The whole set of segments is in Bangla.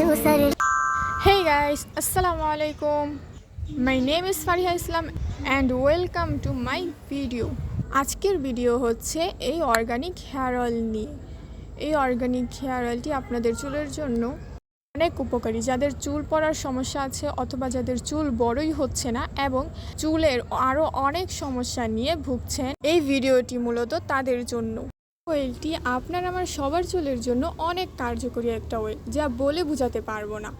Hey guys, Assalamu alaikum. My name is Fariha Islam and welcome to my video. আজকের ভিডিও হচ্ছে এই অর্গানিক হেয়ার অয়েল নিয়ে এই অর্গানিক হেয়ার অয়েলটি আপনাদের চুলের জন্য অনেক উপকারী যাদের চুল পড়ার সমস্যা আছে অথবা যাদের চুল বড়ই হচ্ছে না এবং চুলের আরও অনেক সমস্যা নিয়ে ভুগছেন এই ভিডিওটি মূলত তাদের জন্য অয়েলটি আপনার আমার সবার চুলের জন্য অনেক কার্যকরী একটা অয়েল যা বলে বোঝাতে পারব না,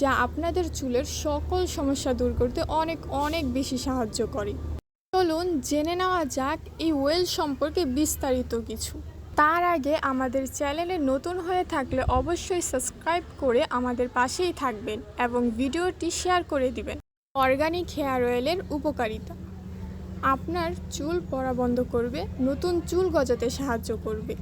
যা আপনাদের চুলের সকল সমস্যা দূর করতে অনেক অনেক বেশি সাহায্য করে। চলুন জেনে নেওয়া যাক এই ওয়েল সম্পর্কে বিস্তারিত কিছু। তার আগে আমাদের চ্যানেলে নতুন হয়ে থাকলে অবশ্যই সাবস্ক্রাইব করে আমাদের পাশেই থাকবেন এবং ভিডিওটি শেয়ার করে দিবেন। অর্গানিক হেয়ার অয়েলের উপকারিতা। আপনার চুল পড়া বন্ধ করবে, নতুন চুল গজাতে সাহায্য করবে,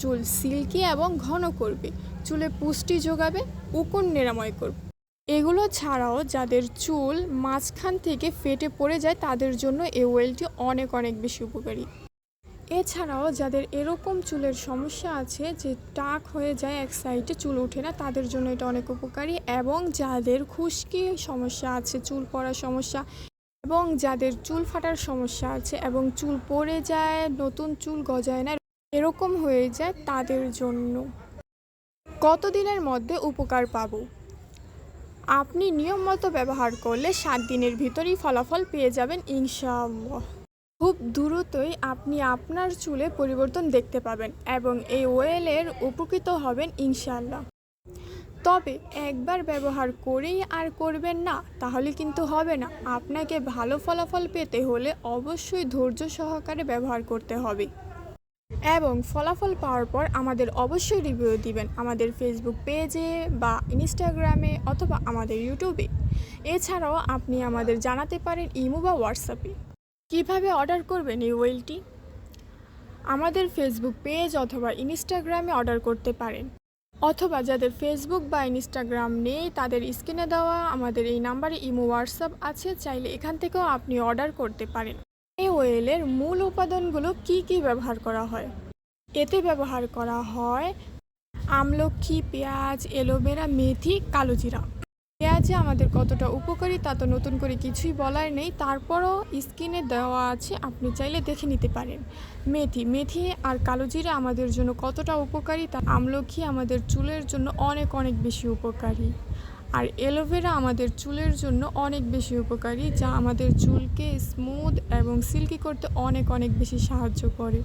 চুল সিল্কি এবং ঘন করবে, চুলে পুষ্টি যোগাবে, উকুন নিরাময় করবে। এগুলো ছাড়াও যাদের চুল মাঝখান থেকে ফেটে পড়ে যায়, তাদের জন্য এই ওয়েলটি অনেক অনেক বেশি উপকারী। এছাড়াও যাদের এরকম চুলের সমস্যা আছে, যে টাক হয়ে যায় এক সাইডে, চুল ওঠে না, তাদের জন্য এটা অনেক উপকারী। এবং যাদের খুশকি সমস্যা আছে, চুল পড়ার সমস্যা এবং যাদের চুল ফাটার সমস্যা আছে এবং চুল পড়ে যায়, নতুন চুল গজায় না, এরকম হয়ে যায় তাদের জন্য। কতদিনের মধ্যে উপকার পাবো? আপনি নিয়ম মতো ব্যবহার করলে সাত দিনের ভিতরেই ফলাফল পেয়ে যাবেন, ইনশাআল্লাহ। খুব দ্রুতই আপনি আপনার চুলে পরিবর্তন দেখতে পাবেন এবং এই ওয়েলের উপকৃত হবেন, ইনশাআল্লাহ। তবে একবার ব্যবহার করেই আর করবেন না, তাহলে কিন্তু হবে না। আপনাকে ভালো ফলাফল পেতে হলে অবশ্যই ধৈর্য সহকারে ব্যবহার করতে হবে। এবং ফলাফল পাওয়ার পর আমাদের অবশ্যই রিভিউ দিবেন আমাদের ফেসবুক পেজে বা ইনস্টাগ্রামে অথবা আমাদের ইউটিউবে এছাড়াও আপনি আমাদের জানাতে পারেন ইমো বা হোয়াটসঅ্যাপে কীভাবে অর্ডার করবেন এই ওয়েলটি আমাদের ফেসবুক পেজ অথবা ইনস্টাগ্রামে অর্ডার করতে পারেন। অথবা যাদের ফেসবুক বা ইনস্টাগ্রাম নেই, তাদের স্ক্রিনে দেওয়া আমাদের এই নাম্বারে ইমো হোয়াটসঅ্যাপ আছে। চাইলে এখান থেকেও আপনি অর্ডার করতে পারেন। এই ওয়েলের মূল উপাদানগুলো কি কি ব্যবহার করা হয়? এতে ব্যবহার করা হয় আমলক্ষী পেঁয়াজ, এলোভেরা, মেথি, কালোজিরা। পেঁয়াজে আমাদের কতটা উপকারী, তা তো নতুন করে কিছুই বলার নেই। তারপরও স্কিনে দেওয়া আছে, আপনি চাইলে দেখে নিতে পারেন। মেথি মেথি আর কালোজিরা আমাদের জন্য কতটা উপকারী, তা আমলক্ষী আমাদের চুলের জন্য অনেক অনেক বেশি উপকারী। আর এলোভেরা আমাদের চুলের জন্য অনেক বেশি উপকারী, যা আমাদের চুলকে স্মুথ এবং সিল্কি করতে অনেক অনেক বেশি সাহায্য করে।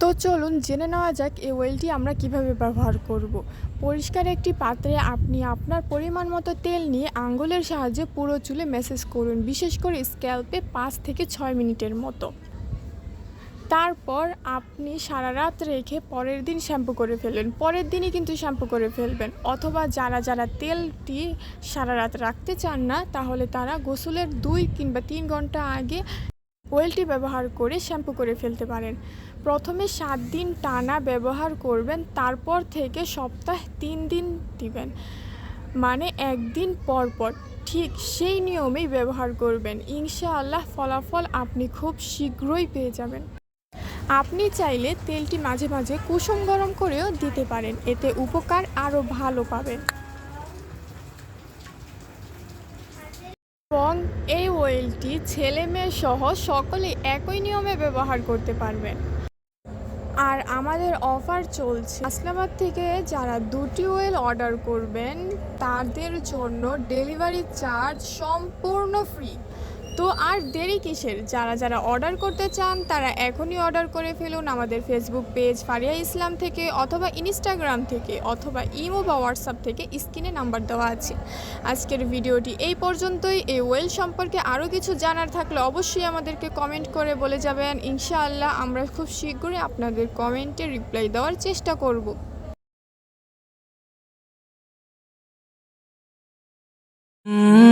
তো চলুন জেনে নেওয়া যাক এই ওয়েলটি আমরা কীভাবে ব্যবহার করব। পরিষ্কার একটি পাত্রে আপনি আপনার পরিমাণ মতো তেল নিয়ে আঙ্গুলের সাহায্যে পুরো চুলে মেসেজ করুন, বিশেষ করে স্ক্যাল্পে পাঁচ থেকে ছয় মিনিটের মতো। তারপর আপনি সারা রাত রেখে পরের দিন শ্যাম্পু করে ফেলবেন পরের দিনই কিন্তু শ্যাম্পু করে ফেলবেন। অথবা যারা যারা তেলটি সারা রাত রাখতে চান না, তাহলে তারা গোসলের দুই কিংবা তিন ঘণ্টা আগে ওয়েলটি ব্যবহার করে শ্যাম্পু করে ফেলতে পারেন। প্রথমে সাত দিন টানা ব্যবহার করবেন, তারপর থেকে সপ্তাহে তিন দিন দিবেন। মানে একদিন পর পর। ঠিক সেই নিয়মেই ব্যবহার করবেন। ইনশাআল্লাহ ফলাফল আপনি খুব শীঘ্রই পেয়ে যাবেন। আপনি চাইলে তেলটি মাঝে মাঝে কুসুম গরম করেও দিতে পারেন। এতে উপকার আরও ভালো পাবেন। এবং এই ওয়েলটি ছেলে মেয়ে সহ সকলেই একই নিয়মে ব্যবহার করতে পারবেন আর আমাদের অফার চলছে। আসলামাবাদ থেকে যারা দুটি ওয়েল অর্ডার করবেন, তাদের জন্য ডেলিভারি চার্জ সম্পূর্ণ ফ্রি তো আর দেরি কিসের? যারা যারা অর্ডার করতে চান, তারা এখনই অর্ডার করে ফেলুন আমাদের ফেসবুক পেজ ফারিয়া ইসলাম থেকে অথবা ইনস্টাগ্রাম থেকে অথবা ইমো বা হোয়াটসঅ্যাপ থেকে স্ক্রিনে নাম্বার দেওয়া আছে। আজকের ভিডিওটি এই পর্যন্তই। এই ওয়েল সম্পর্কে আরও কিছু জানার থাকলে অবশ্যই আমাদেরকে কমেন্ট করে বলে যাবেন। ইনশাআল্লাহ আমরা খুব শীঘ্রই আপনাদের কমেন্টে রিপ্লাই দেওয়ার চেষ্টা করব। Mm-hmm.